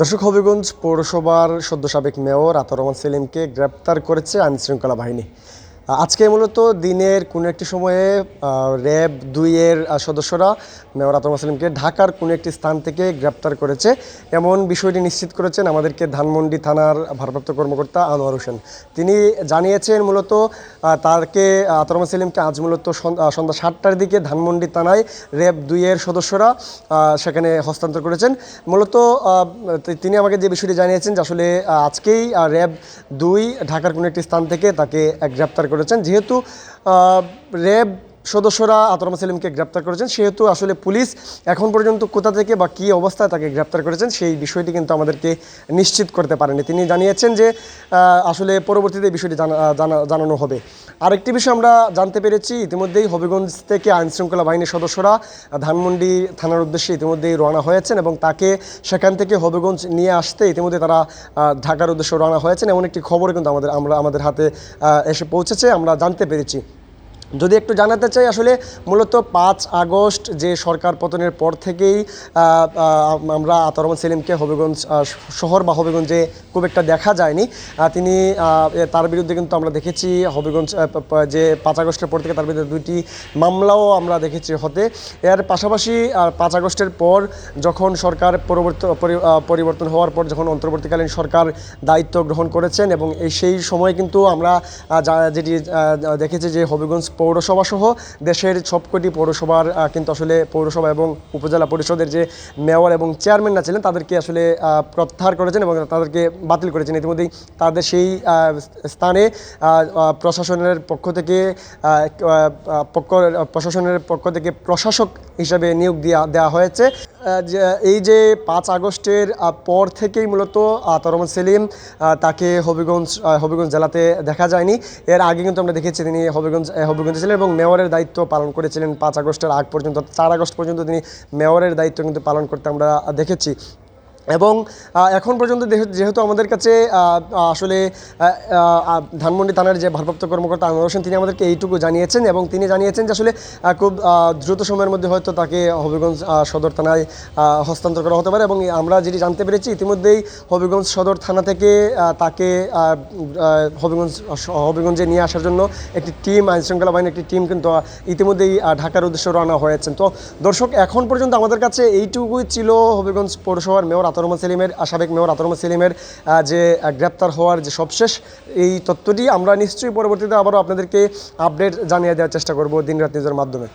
দর্শক হবিগঞ্জ পৌরসভার সদ্য সাবেক মেয়র আতর রহমান সেলিমকে গ্রেপ্তার করেছে আইনশৃঙ্খলা বাহিনী। আজকে মূলত দিনের কোনো একটি সময়ে র্যাব দুইয়ের সদস্যরা মেয়র আতর রহমান সেলিমকে ঢাকার কোনো একটি স্থান থেকে গ্রেপ্তার করেছে। এমন বিষয়টি নিশ্চিত করেছেন আমাদেরকে ধানমন্ডি থানার ভারপ্রাপ্ত কর্মকর্তা আনোয়ার হোসেন। তিনি জানিয়েছেন মূলত তারকে আহ, আতর রহমান সেলিমকে আজ মূলত সন্ধ্যা সাতটার দিকে ধানমন্ডি থানায় র্যাব দুইয়ের সদস্যরা সেখানে হস্তান্তর করেছেন। মূলত তিনি আমাকে যে বিষয়টি জানিয়েছেন যে আসলে আজকেই র্যাব দুই ঢাকার কোনো একটি স্থান থেকে তাকে গ্রেপ্তার করেছেন। যেহেতু আহ, র্যাব সদস্যরা আতরম সেলিমকে গ্রেপ্তার করেছেন। সেহেতু আসলে পুলিশ এখন পর্যন্ত কোথা থেকে বা কী অবস্থায় তাকে গ্রেপ্তার করেছেন, সেই বিষয়টি কিন্তু আমাদেরকে নিশ্চিত করতে পারেনি। তিনি জানিয়েছেন যে আসলে পরবর্তীতে বিষয়টি জানা- জানা- জানানো হবে। আরেকটি বিষয় আমরা জানতে পেরেছি, ইতিমধ্যেই হবিগঞ্জ থেকে আইনশৃঙ্খলা বাহিনীর সদস্যরা ধানমন্ডি থানার উদ্দেশ্যে ইতিমধ্যেই রওনা হয়েছেন এবং তাকে সেখান থেকে হবিগঞ্জ নিয়ে আসতে ইতিমধ্যে তারা ঢাকার উদ্দেশ্যে রওনা হয়েছেন। এমন একটি খবর কিন্তু আমাদের, আমরা, আমাদের হাতে এসে পৌঁছেছে, আমরা জানতে পেরেছি। যদি একটু জানাতে চাই, আসলে মূলত পাঁচ আগস্ট যে সরকার পতনের পর থেকেই আমরা আতরমান সেলিমকে হবিগঞ্জ শহর বা হবিগঞ্জে খুব একটা দেখা যায়নি। তিনি তার বিরুদ্ধে কিন্তু আমরা দেখেছি হবিগঞ্জ যে পাঁচ আগস্টের পর থেকে তার বিরুদ্ধে দুইটি মামলাও আমরা দেখেছি হতে। এর পাশাপাশি পাঁচ আগস্টের পর যখন সরকার পরবর্তী পরিবর্তন হওয়ার পর যখন অন্তর্বর্তীকালীন সরকার দায়িত্ব গ্রহণ করেছেন এবং সেই সময় কিন্তু আমরা যেটি দেখেছি যে হবিগঞ্জ পৌরসভা সহ দেশের সবকটি পৌরসভার কিন্তু আসলে পৌরসভা এবং উপজেলা পরিষদের যে মেয়র এবং চেয়ারম্যানরা ছিলেন, তাদেরকে আসলে প্রত্যাহার করেছেন এবং তাদেরকে বাতিল করেছেন। ইতিমধ্যেই তাদের সেই স্থানে প্রশাসনের পক্ষ থেকে পক্ষ, প্রশাসনের পক্ষ থেকে প্রশাসক হিসাবে নিয়োগ দেওয়া দেওয়া হয়েছে। এই যে পাঁচ আগস্টের পর থেকেই মূলত তরমন সেলিম তাকে হবিগঞ্জ হবিগঞ্জ জেলাতে দেখা যায়নি। এর আগে কিন্তু আমরা দেখেছি তিনি হবিগঞ্জ হবিগঞ্জে ছিলেন এবং মেয়রের দায়িত্ব পালন করেছিলেন পাঁচ আগস্টের আগ পর্যন্ত, চার আগস্ট পর্যন্ত তিনি মেয়রের দায়িত্ব কিন্তু পালন করতে আমরা দেখেছি। এবং এখন পর্যন্ত যেহেতু আমাদের কাছে আসলে ধানমন্ডি থানার যে ভারপ্রাপ্ত কর্মকর্তা আনোয়ার হোসেন, তিনি আমাদেরকে এইটুকু জানিয়েছেন এবং তিনি জানিয়েছেন যে আসলে খুব দ্রুত সময়ের মধ্যে হয়তো তাকে হবিগঞ্জ সদর থানায় হস্তান্তর করা হতে পারে এবং আমরা যেটি জানতে পেরেছি, ইতিমধ্যেই হবিগঞ্জ সদর থানা থেকে তাকে হবিগঞ্জ, হবিগঞ্জে নিয়ে আসার জন্য একটি টিম, আইনশৃঙ্খলা বাহিনীর একটি টিম কিন্তু ইতিমধ্যেই ঢাকার উদ্দেশ্যে রওনা হয়েছেন। তো দর্শক, এখন পর্যন্ত আমাদের কাছে এইটুকুই ছিল হবিগঞ্জ পৌরসভার মেয়র আতর রহমান সেলিমের সাবেক মেয়র আতরুমা সেলিমের যে গ্রেপ্তার হওয়ার যে সবশেষ, এই তথ্যটি আমরা নিশ্চয়ই পরবর্তীতে আবারও আপনাদেরকে আপডেট জানিয়ে দেওয়ার চেষ্টা করব দিন রাত নিজের মাধ্যমে।